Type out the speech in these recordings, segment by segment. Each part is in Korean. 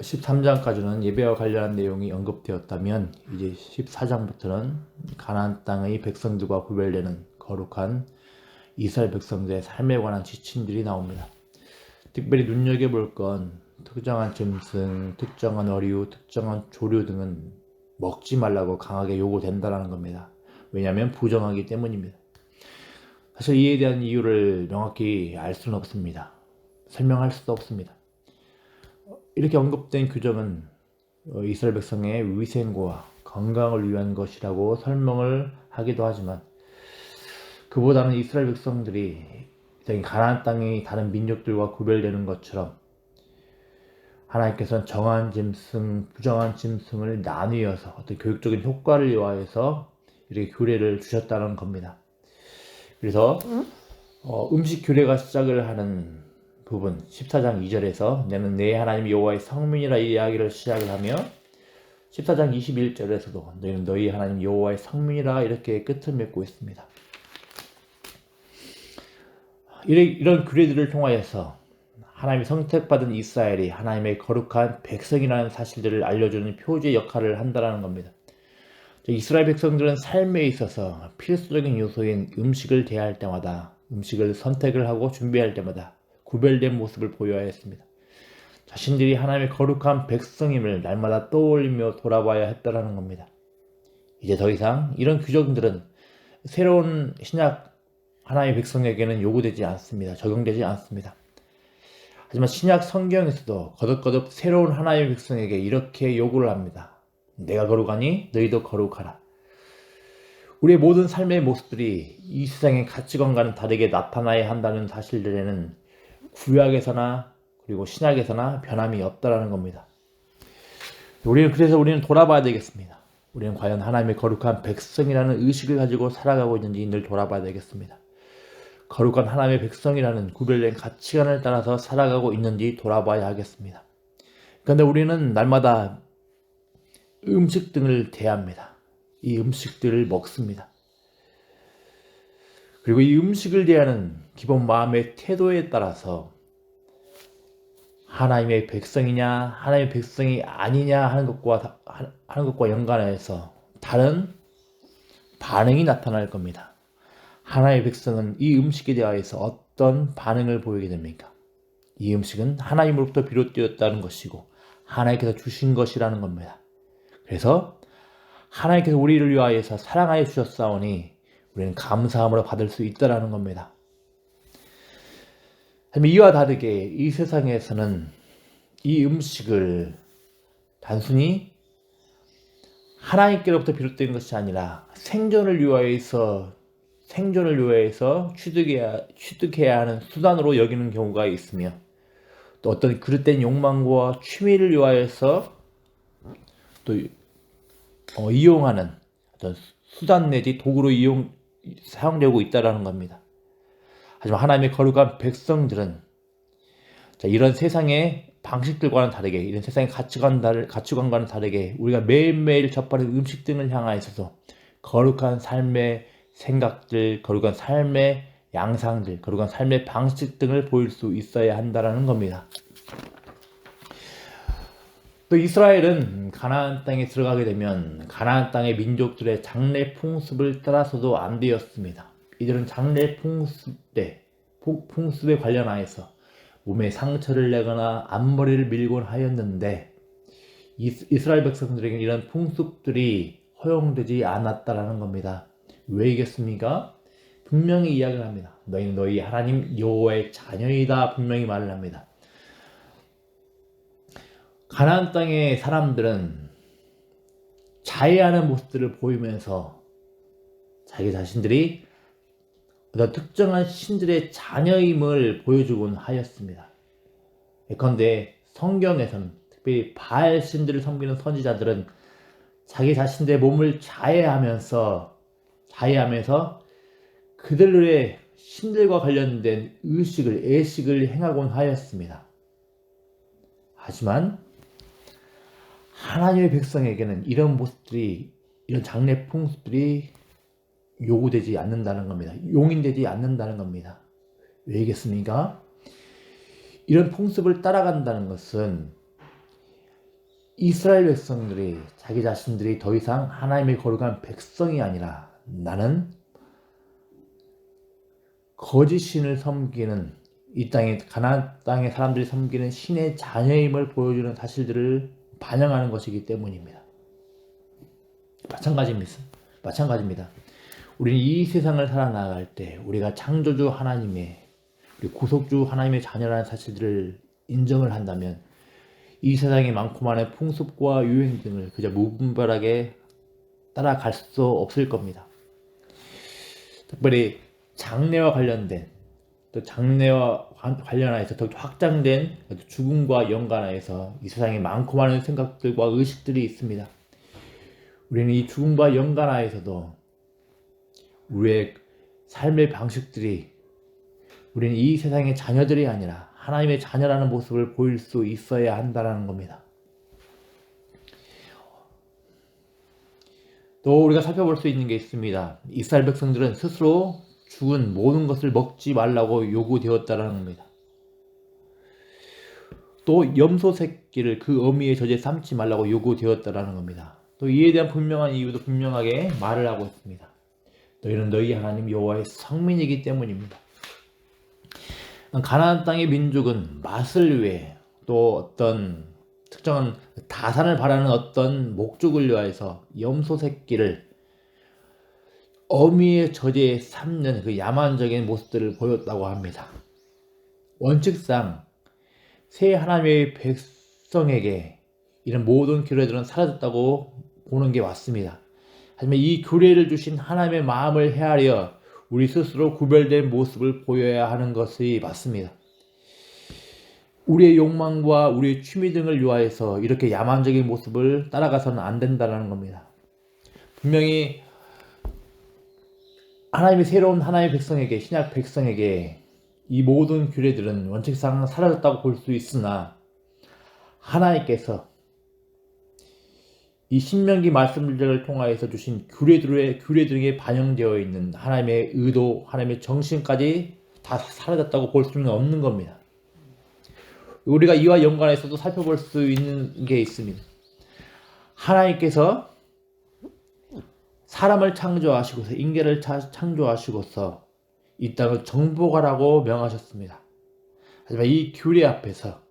13장까지는 예배와 관련한 내용이 언급되었다면 이제 14장부터는 가나안 땅의 백성들과 구별되는 거룩한 이스라엘 백성들의 삶에 관한 지침들이 나옵니다. 특별히 눈여겨볼 건 특정한 짐승, 특정한 어류, 특정한 조류 등은 먹지 말라고 강하게 요구된다는 겁니다. 왜냐하면 부정하기 때문입니다. 사실 이에 대한 이유를 명확히 알 수는 없습니다. 설명할 수도 없습니다. 이렇게 언급된 규정은 어, 이스라엘 백성의 위생과 건강을 위한 것이라고 설명을 하기도 하지만 그보다는 이스라엘 백성들이 가나안 땅이 다른 민족들과 구별되는 것처럼 하나님께서는 정한 짐승, 부정한 짐승을 나뉘어서 어떤 교육적인 효과를 위하여서 이렇게 규례를 주셨다는 겁니다. 그래서 어, 음식 규례가 시작을 하는 부분 14장 2절에서 나는 내 하나님 여호와의 성민이라 이 이야기를 시작을 하며 14장 21절에서도 너희는 너희 하나님 여호와의 성민이라 이렇게 끝을 맺고 있습니다. 이런 규례들을 통하여서 하나님이 선택받은 이스라엘이 하나님의 거룩한 백성이라는 사실들을 알려주는 표지의 역할을 한다는 겁니다. 이스라엘 백성들은 삶에 있어서 필수적인 요소인 음식을 대할 때마다 음식을 선택을 하고 준비할 때마다 구별된 모습을 보여야 했습니다. 자신들이 하나님의 거룩한 백성임을 날마다 떠올리며 돌아봐야 했다라는 겁니다. 이제 더 이상 이런 규정들은 새로운 신약 하나님의 백성에게는 요구되지 않습니다. 적용되지 않습니다. 하지만 신약 성경에서도 거듭거듭 새로운 하나님의 백성에게 이렇게 요구를 합니다. 내가 거룩하니 너희도 거룩하라. 우리의 모든 삶의 모습들이 이 세상의 가치관과는 다르게 나타나야 한다는 사실들에는 구약에서나 그리고 신약에서나 변함이 없다라는 겁니다. 우리는 그래서 우리는 돌아봐야 되겠습니다. 우리는 과연 하나님의 거룩한 백성이라는 의식을 가지고 살아가고 있는지 늘 돌아봐야 되겠습니다. 거룩한 하나님의 백성이라는 구별된 가치관을 따라서 살아가고 있는지 돌아봐야 하겠습니다. 그런데 우리는 날마다 음식 등을 대합니다. 이 음식들을 먹습니다. 그리고 이 음식을 대하는 기본 마음의 태도에 따라서 하나님의 백성이냐, 하나님의 백성이 아니냐 하는 것과, 하는 것과 연관해서 다른 반응이 나타날 겁니다. 하나님의 백성은 이 음식에 대하여서 어떤 반응을 보이게 됩니까? 이 음식은 하나님으로부터 비롯되었다는 것이고, 하나님께서 주신 것이라는 겁니다. 그래서 하나님께서 우리를 위하여서 사랑하여 주셨사오니 우리는 감사함으로 받을 수 있다라는 겁니다. 이와 다르게 이 세상에서는 이 음식을 단순히 하나님께로부터 비롯된 것이 아니라 생존을 위하여서 생존을 위하여서 취득해야, 취득해야 하는 수단으로 여기는 경우가 있으며 또 어떤 그릇된 욕망과 취미를 위하여서 또 어, 이용하는 어떤 수단 내지 도구로 이용 사용되고 있다라는 겁니다. 하지만 하나님의 거룩한 백성들은 자, 이런 세상의 방식들과는 다르게 이런 세상의 가치관 가치관과는 다르게 우리가 매일매일 접하는 음식 등을 향하여 있어서 거룩한 삶의 생각들, 거룩한 삶의 양상들, 거룩한 삶의 방식 등을 보일 수 있어야 한다라는 겁니다. 또 이스라엘은 가나안 땅에 들어가게 되면 가나안 땅의 민족들의 장례 풍습을 따라서도 안 되었습니다. 이들은 장례 풍습에 풍습에 관련하여서 몸에 상처를 내거나 앞머리를 밀곤 하였는데 이스라엘 백성들에게 이런 풍습들이 허용되지 않았다라는 겁니다. 왜이겠습니까? 분명히 이야기를 합니다. 너희는 너희 하나님 여호와의 자녀이다 분명히 말을 합니다. 가나안 땅의 사람들은 자해하는 모습들을 보이면서 자기 자신들이 어떤 특정한 신들의 자녀임을 보여주곤 하였습니다. 예컨대 성경에서는 특별히 바알 신들을 섬기는 선지자들은 자기 자신들의 몸을 자해하면서 자해하면서 그들의 신들과 관련된 의식을 애식을 행하곤 하였습니다. 하지만 하나님의 백성에게는 이런 모습들이 이런 장례 풍습들이 요구되지 않는다는 겁니다. 용인되지 않는다는 겁니다. 왜겠습니까? 이런 풍습을 따라간다는 것은 이스라엘 백성들이 자기 자신들이 더 이상 하나님의 거룩한 백성이 아니라 나는 거짓 신을 섬기는 이 땅에 가나안 땅의 사람들이 섬기는 신의 자녀임을 보여주는 사실들을 반영하는 것이기 때문입니다. 마찬가지입니다. 마찬가지입니다. 우리는 이 세상을 살아나갈 때 우리가 창조주 하나님의 우리 구속주 하나님의 자녀라는 사실들을 인정을 한다면 이 세상에 많고 많은 풍습과 유행 등을 그저 무분별하게 따라갈 수 없을 겁니다. 특별히 장래와 관련된 또 장래와 관련하여서 더 확장된 죽음과 연관하여서 이 세상에 많고 많은 생각들과 의식들이 있습니다. 우리는 이 죽음과 연관하여서도 우리의 삶의 방식들이 우리는 이 세상의 자녀들이 아니라 하나님의 자녀라는 모습을 보일 수 있어야 한다는 겁니다. 또 우리가 살펴볼 수 있는 게 있습니다. 이스라엘 백성들은 스스로 죽은 모든 것을 먹지 말라고 요구되었다는 겁니다. 또 염소 새끼를 그 어미의 젖에 삶지 말라고 요구되었다는 겁니다. 또 이에 대한 분명한 이유도 분명하게 말을 하고 있습니다. 너희는 너희 하나님 여호와의 성민이기 때문입니다. 가나안 땅의 민족은 맛을 위해 또 어떤 특정한 다산을 바라는 어떤 목적을 위하여서 염소 새끼를 어미의 저제에 삼는 그 야만적인 모습들을 보였다고 합니다. 원칙상 새 하나님의 백성에게 이런 모든 규례들은 사라졌다고 보는 게 맞습니다. 하지만 이 규례를 주신 하나님의 마음을 헤아려 우리 스스로 구별된 모습을 보여야 하는 것이 맞습니다. 우리의 욕망과 우리의 취미 등을 위하여서 이렇게 야만적인 모습을 따라가서는 안 된다는 겁니다. 분명히 하나님의 새로운 하나님의 백성에게 신약 백성에게 이 모든 규례들은 원칙상 사라졌다고 볼 수 있으나 하나님께서 이 신명기 말씀들을 통하여서 주신 규례들의 규례 등에 반영되어 있는 하나님의 의도, 하나님의 정신까지 다 사라졌다고 볼 수는 없는 겁니다. 우리가 이와 연관해서도 살펴볼 수 있는 게 있습니다. 하나님께서 사람을 창조하시고서 인계를 창조하시고서 이 땅을 정복하라고 명하셨습니다. 하지만 이 규례 앞에서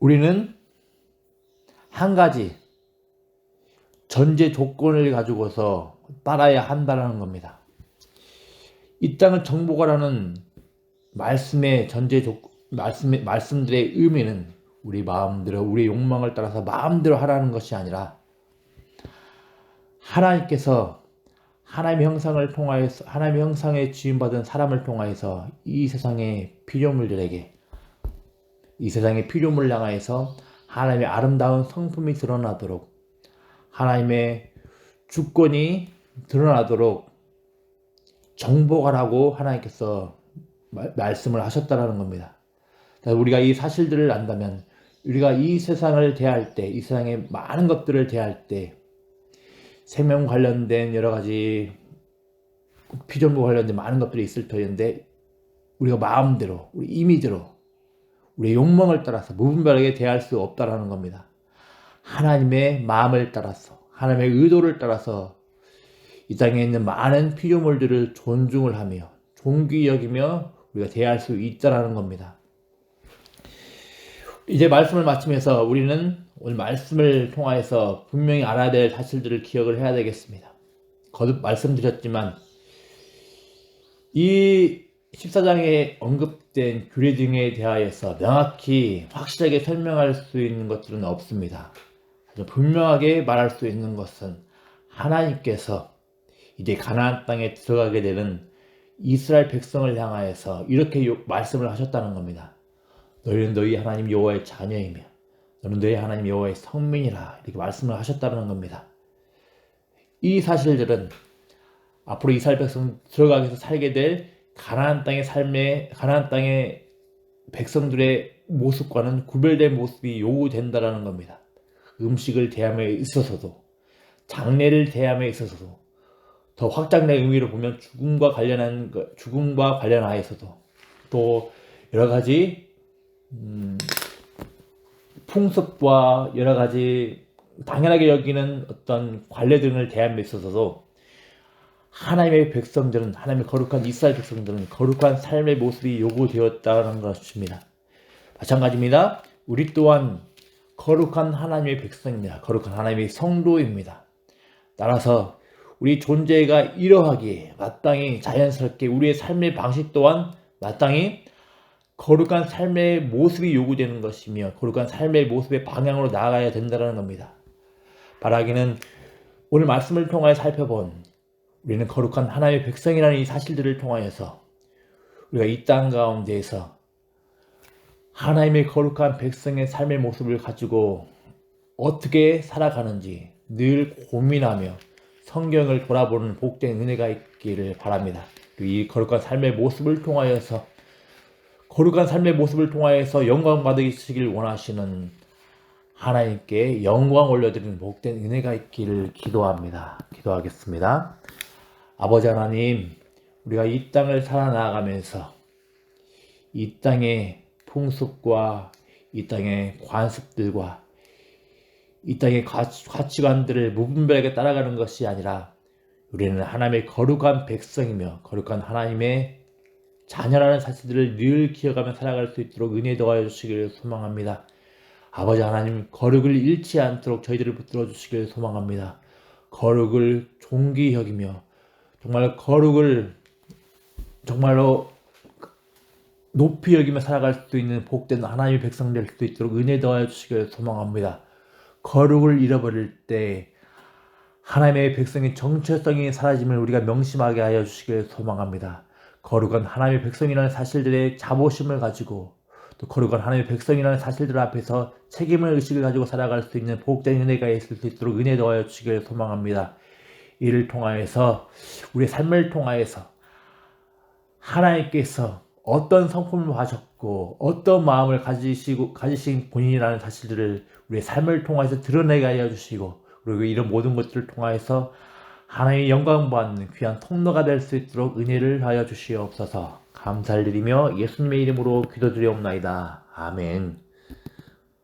우리는 한 가지 전제 조건을 가지고서 따라야 한다는 겁니다. 이 땅을 정복하라는 말씀의 전제 조 말씀 말씀들의 의미는 우리 마음대로 우리 욕망을 따라서 마음대로 하라는 것이 아니라 하나님께서 하나님의 형상을 통하여서 하나님의 형상에 지음받은 사람을 통하여서 이 세상의 피조물들에게 이 세상의 피조물 향하여서 하나님의 아름다운 성품이 드러나도록 하나님의 주권이 드러나도록 정복하라고 하나님께서 말씀을 하셨다라는 겁니다. 우리가 이 사실들을 안다면 우리가 이 세상을 대할 때, 이 세상의 많은 것들을 대할 때 생명 관련된 여러 가지 피조물 관련된 많은 것들이 있을 터인데 우리가 마음대로, 우리 임의대로 우리의 욕망을 따라서 무분별하게 대할 수 없다라는 겁니다. 하나님의 마음을 따라서 하나님의 의도를 따라서 이 땅에 있는 많은 피조물들을 존중을 하며 존귀 여기며 우리가 대할 수 있다라는 겁니다. 이제 말씀을 마치면서 우리는 오늘 말씀을 통하여서 분명히 알아야 될 사실들을 기억을 해야 되겠습니다. 거듭 말씀드렸지만 이 14장에 언급된 규례 등에 대하여서 명확히 확실하게 설명할 수 있는 것들은 없습니다. 분명하게 말할 수 있는 것은 하나님께서 이제 가나안 땅에 들어가게 되는 이스라엘 백성을 향하여서 이렇게 말씀을 하셨다는 겁니다. 너희는 너희 하나님 여호와의 자녀이며 너는 너희 하나님 여호와의 성민이라 이렇게 말씀을 하셨다는 겁니다. 이 사실들은 앞으로 이스라엘 백성 들어가서 살게 될 가나안 땅의 삶에 가나안 땅의 백성들의 모습과는 구별된 모습이 요구된다라는 겁니다. 음식을 대함에 있어서도 장례를 대함에 있어서도 더 확장된 의미로 보면 죽음과 관련한 죽음과 관련하여서도 또 여러 가지 음, 풍습과 여러 가지 당연하게 여기는 어떤 관례 등을 대함에 있어서도 하나님의 백성들은 하나님의 거룩한 이스라엘 백성들은 거룩한 삶의 모습이 요구되었다는 것입니다. 마찬가지입니다. 우리 또한 거룩한 하나님의 백성입니다. 거룩한 하나님의 성도입니다. 따라서 우리 존재가 이러하기에 마땅히 자연스럽게 우리의 삶의 방식 또한 마땅히 거룩한 삶의 모습이 요구되는 것이며 거룩한 삶의 모습의 방향으로 나아가야 된다는 겁니다. 바라기는 오늘 말씀을 통하여 살펴본 우리는 거룩한 하나님의 백성이라는 이 사실들을 통하여서 우리가 이 땅 가운데에서 하나님의 거룩한 백성의 삶의 모습을 가지고 어떻게 살아가는지 늘 고민하며 성경을 돌아보는 복된 은혜가 있기를 바랍니다. 이 거룩한 삶의 모습을 통하여서 거룩한 삶의 모습을 통하여서 영광 받으시길 원하시는 하나님께 영광 올려드리는 복된 은혜가 있기를 기도합니다. 기도하겠습니다. 아버지 하나님, 우리가 이 땅을 살아나가면서 이 땅의 풍습과 이 땅의 관습들과 이 땅의 가치, 가치관들을 무분별하게 따라가는 것이 아니라 우리는 하나님의 거룩한 백성이며 거룩한 하나님의 자녀라는 사실들을 늘 기억하며 살아갈 수 있도록 은혜 더하여 주시기를 소망합니다. 아버지 하나님 거룩을 잃지 않도록 저희들을 붙들어 주시기를 소망합니다. 거룩을 여기며 정말 거룩을 정말로 높이 여기며 살아갈 수 있는 복된 하나님의 백성 될 수 있도록 은혜 더하여 주시기를 소망합니다. 거룩을 잃어버릴 때 하나님의 백성의 정체성이 사라짐을 우리가 명심하게 하여 주시기를 소망합니다. 거룩한 하나님의 백성이라는 사실들의 자부심을 가지고 또 거룩한 하나님의 백성이라는 사실들 앞에서 책임을 의식을 가지고 살아갈 수 있는 복된 은혜가 있을 수 있도록 은혜 더하여 주시기를 소망합니다. 이를 통하여서 우리의 삶을 통하여서 하나님께서 어떤 성품을 하셨고 어떤 마음을 가지시고 가지신 본인이라는 사실들을 우리의 삶을 통해서 드러내게 하여 주시고 그리고 이런 모든 것들을 통하여서 하나님의 영광 받는 귀한 통로가 될 수 있도록 은혜를 하여 주시옵소서. 감사를 드리며 예수님의 이름으로 기도드리옵나이다. 아멘.